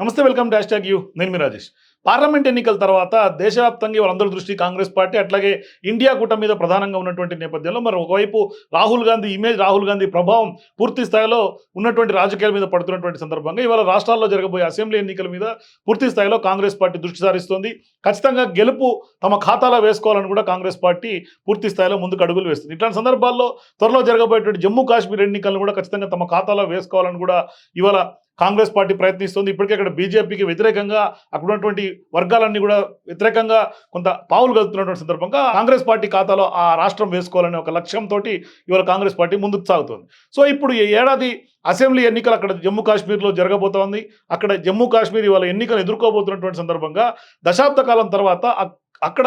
నమస్తే welcome dash tag you. నేను మీ Rajesh. Parliament ఎన్నికల తర్వాత దేశవ్యాప్తంగా వాళ్ళందరి దృష్టి కాంగ్రెస్ పార్టీ అట్లాగే ఇండియా కూటమి మీద ప్రధానంగా ఉన్నటువంటి నేపథ్యంలో మరి ఒకవైపు రాహుల్ గాంధీ ఇమేజ్ రాహుల్ గాంధీ ప్రభావం పూర్తి స్థాయిలో ఉన్నటువంటి రాజకీయాల మీద పడుతున్నటువంటి సందర్భంగా ఇవాళ రాష్ట్రాల్లో జరగబోయే అసెంబ్లీ ఎన్నికల మీద పూర్తి స్థాయిలో కాంగ్రెస్ పార్టీ దృష్టి సారిస్తోంది. ఖచ్చితంగా గెలుపు తమ ఖాతాలో వేసుకోవాలని కూడా కాంగ్రెస్ పార్టీ పూర్తి స్థాయిలో ముందుకు అడుగులు వేస్తుంది. ఇట్లాంటి సందర్భాల్లో త్వరలో జరగబోయేటువంటి జమ్మూ కాశ్మీర్ ఎన్నికలను కూడా ఖచ్చితంగా తమ ఖాతాలో వేసుకోవాలని కూడా ఇవాళ కాంగ్రెస్ పార్టీ ప్రయత్నిస్తుంది. ఇప్పటికే అక్కడ బీజేపీకి వ్యతిరేకంగా అక్కడ ఉన్నటువంటి వర్గాలన్నీ కూడా వ్యతిరేకంగా కొంత పావులు కలుపుతున్నటువంటి సందర్భంగా కాంగ్రెస్ పార్టీ ఖాతాలో ఆ రాష్ట్రం వేసుకోవాలనే ఒక లక్ష్యంతో ఇవాళ కాంగ్రెస్ పార్టీ ముందుకు సాగుతోంది. సో ఇప్పుడు ఈ ఏడాది అసెంబ్లీ ఎన్నికలు అక్కడ జమ్మూ కాశ్మీర్లో జరగబోతోంది అక్కడ జమ్మూ కాశ్మీర్ ఇవాళ ఎన్నికలు ఎదుర్కోబోతున్నటువంటి సందర్భంగా దశాబ్ద కాలం తర్వాత అక్కడ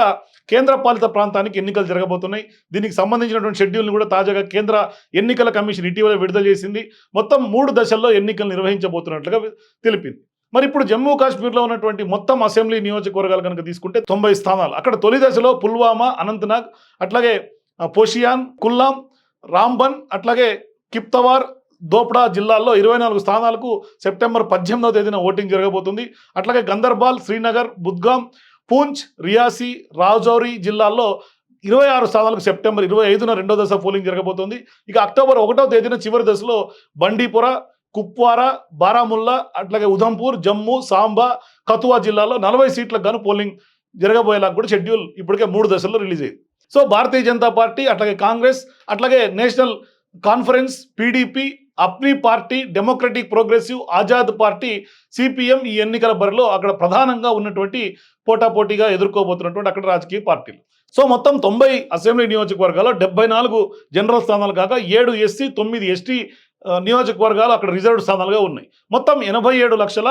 కేంద్ర పాలిత ప్రాంతానికి ఎన్నికలు జరగబోతున్నాయి. దీనికి సంబంధించినటువంటి షెడ్యూల్ని కూడా తాజాగా కేంద్ర ఎన్నికల కమిషన్ ఇటీవల విడుదల చేసింది. మొత్తం మూడు దశల్లో ఎన్నికలు నిర్వహించబోతున్నట్లుగా తెలిపింది. మరి ఇప్పుడు జమ్మూ కాశ్మీర్లో ఉన్నటువంటి మొత్తం అసెంబ్లీ నియోజకవర్గాలు కనుక తీసుకుంటే తొంభై స్థానాలు. అక్కడ తొలి దశలో పుల్వామా అనంతనాగ్ అట్లాగే పోషియాన్ కుల్లాం రాంబన్ అట్లాగే కిప్తవార్ దోప్డా జిల్లాల్లో ఇరవై నాలుగు స్థానాలకు సెప్టెంబర్ పద్దెనిమిదవ తేదీన ఓటింగ్ జరగబోతుంది. అట్లాగే గందర్బాల్ శ్రీనగర్ బుద్గాం పూంచ్ రియాసి రాజౌరి జిల్లాల్లో ఇరవై ఆరు స్థానాలకు సెప్టెంబర్ ఇరవై ఐదున రెండో దశ పోలింగ్ జరగబోతోంది. ఇక అక్టోబర్ ఒకటో తేదీన చివరి దశలో బండీపుర కుప్వారా బారాముల్లా అట్లాగే ఉధంపూర్ జమ్మూ సాంబా కతువా జిల్లాలో నలభై సీట్లకు గాను పోలింగ్ జరగబోయేలా కూడా షెడ్యూల్ ఇప్పటికే మూడు దశల్లో రిలీజ్ అయింది. సో భారతీయ జనతా పార్టీ అట్లాగే కాంగ్రెస్ అట్లాగే national conference PDP Apni party democratic progressive Azad party CPM ఈ ఎన్నికల బరిలో అక్కడ ప్రధానంగా ఉన్నటువంటి పోటాపోటీగా ఎదుర్కోబోతున్నటువంటి అక్కడ రాజకీయ పార్టీలు. సో మొత్తం తొంభై అసెంబ్లీ నియోజకవర్గాల్లో డెబ్బై నాలుగు జనరల్ స్థానాలు కాక ఏడు ఎస్సీ తొమ్మిది ఎస్టీ నియోజకవర్గాలు అక్కడ రిజర్వ్డ్ స్థానాలుగా ఉన్నాయి. మొత్తం ఎనభై ఏడు లక్షల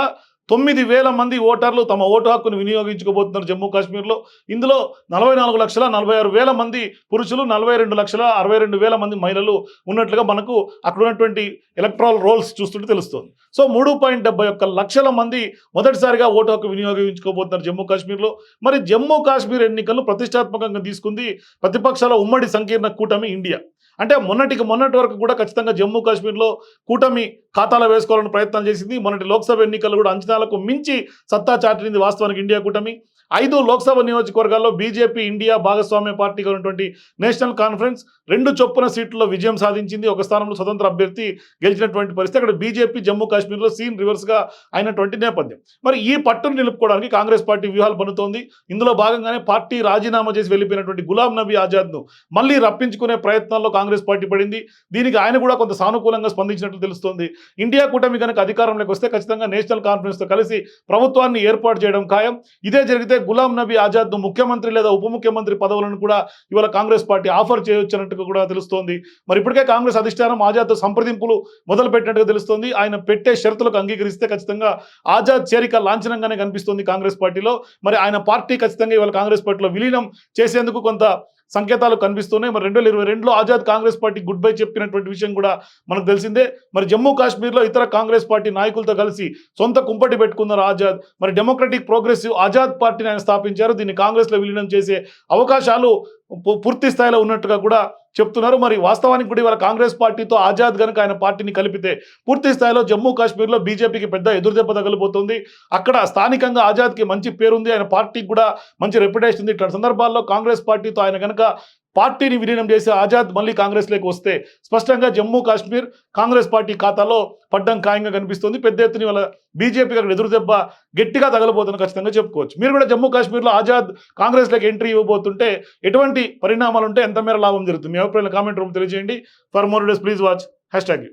తొమ్మిది వేల మంది ఓటర్లు తమ ఓటు హక్కును వినియోగించుకోబోతున్నారు జమ్మూ కాశ్మీర్లో. ఇందులో నలభై నాలుగు లక్షల నలభై ఆరు వేల మంది పురుషులు నలభై రెండు లక్షల అరవై రెండు వేల మంది మహిళలు ఉన్నట్లుగా మనకు అక్కడ ఉన్నటువంటి ఎలక్ట్రాల్ రోల్స్ చూస్తుంటే తెలుస్తుంది. సో మూడు పాయింట్ డెబ్బై ఒక్క లక్షల మంది మొదటిసారిగా ఓటు హక్కు వినియోగించుకోబోతున్నారు జమ్మూ కాశ్మీర్లో. మరి జమ్మూ కాశ్మీర్ ఎన్నికలు ప్రతిష్టాత్మకంగా తీసుకుంది ప్రతిపక్షాల ఉమ్మడి సంకీర్ణ కూటమి ఇండియా. అంటే మొన్నటికి మొన్నటి వరకు కూడా ఖచ్చితంగా జమ్మూ కాశ్మీర్లో కూటమి ఖాతాలో వేసుకోవాలని ప్రయత్నం చేసింది. మొన్నటి లోక్సభ ఎన్నికలు కూడా అంచనాలకు మించి సత్తా చాటింది వాస్తవానికి ఇండియా కూటమి. ఐదు లోక్సభ నియోజకవర్గాల్లో బీజేపీ ఇండియా భాగస్వామ్య పార్టీగా ఉన్నటువంటి నేషనల్ కాన్ఫరెన్స్ రెండు చొప్పున సీట్లలో విజయం సాధించింది. ఒక స్థానంలో స్వతంత్ర అభ్యర్థి గెలిచినటువంటి పరిస్థితి. అక్కడ బీజేపీ జమ్మూ కాశ్మీర్లో సీన్ రివర్స్గా అయినటువంటి నేపథ్యం. మరి ఈ పట్టును నిలుపుకోవడానికి కాంగ్రెస్ పార్టీ వ్యూహాలు పన్నుతోంది. ఇందులో భాగంగానే పార్టీ రాజీనామా చేసి వెళ్ళిపోయినటువంటి గులాం నబీ ఆజాద్ను మళ్ళీ రప్పించుకునే ప్రయత్నాల్లో కాంగ్రెస్ పార్టీ పడింది. దీనికి ఆయన కూడా కొంత సానుకూలంగా స్పందించినట్లు తెలుస్తోంది. ఇండియా కూటమి కనుక అధికారంలోకి వస్తే ఖచ్చితంగా నేషనల్ కాన్ఫరెన్స్తో కలిసి ప్రభుత్వాన్ని ఏర్పాటు చేయడం ఖాయం. ఇదే జరిగితే గులాం నబీ ఆజాద్ను ముఖ్యమంత్రి లేదా ఉప ముఖ్యమంత్రి పదవులను కూడా ఇవాళ కాంగ్రెస్ పార్టీ ఆఫర్ పెట్టినట్టుగా కూడా తెలుస్తోంది. మరి ఇప్పటికే కాంగ్రెస్ అధిష్టానం ఆజాద్తో సంప్రదింపులు మొదలు పెట్టినట్టుగా తెలుస్తోంది. ఆయన పెట్టే షరతులకు అంగీకరిస్తే ఖచ్చితంగా ఆజాద్ చేరిక లాంఛనంగానే కనిపిస్తుంది కాంగ్రెస్ పార్టీలో. మరి ఆయన పార్టీ ఖచ్చితంగా ఇవాళ కాంగ్రెస్ పార్టీలో విలీనం చేసేందుకు కొంత సంకేతాలు కనిపిస్తున్నాయి మరి రెండు వేల ఇరవై రెండులో Azad Congress party good bye చెప్పినటువంటి విషయం కూడా మనకు తెలిసిందే. మరి జమ్మూ కాశ్మీర్లో ఇతర కాంగ్రెస్ పార్టీ నాయకులతో కలిసి సొంత కుంపటి పెట్టుకున్నారు ఆజాద్ మరి డెమోక్రటిక్ ప్రోగ్రెసివ్ ఆజాద్ పార్టీని ఆయన స్థాపించారు. దీన్ని కాంగ్రెస్లో విలీనం చేసే అవకాశాలు పూర్తి స్థాయిలో ఉన్నట్టుగా కూడా చెప్తున్నారు. మరి వాస్తవానికి కూడా ఇవాళ కాంగ్రెస్ పార్టీతో ఆజాద్ కనుక ఆయన పార్టీని కలిపితే పూర్తి స్థాయిలో జమ్మూ కాశ్మీర్లో బీజేపీకి పెద్ద ఎదురుదెబ్బ తగలిపోతుంది. అక్కడ స్థానికంగా ఆజాద్కి మంచి పేరుంది. ఆయన పార్టీకి కూడా మంచి రెప్యుటేషన్ ఉంది. ఇట్లాంటి సందర్భాల్లో కాంగ్రెస్ పార్టీతో ఆయన కనుక పార్టీని విలీనం చేసి ఆజాద్ మళ్ళీ కాంగ్రెస్లోకి వస్తే స్పష్టంగా జమ్మూ కాశ్మీర్ కాంగ్రెస్ పార్టీ ఖాతాలో పడ్డం ఖాయంగా కనిపిస్తుంది. పెద్ద ఎత్తున వాళ్ళ బీజేపీకి అక్కడ ఎదురుదెబ్బ గట్టిగా తగలబోతుందని ఖచ్చితంగా చెప్పుకోవచ్చు. మీరు కూడా జమ్మూ కాశ్మీర్లో ఆజాద్ కాంగ్రెస్లోకి ఎంట్రీ ఇవ్వబోతుంటే ఎటువంటి పరిణామాలు ఉంటే ఎంత మేర లాభం జరుగుతుంది? మీ అభిప్రాయాలు కామెంట్ రూమ్ తెలియజేయండి. For more days please watch hashtag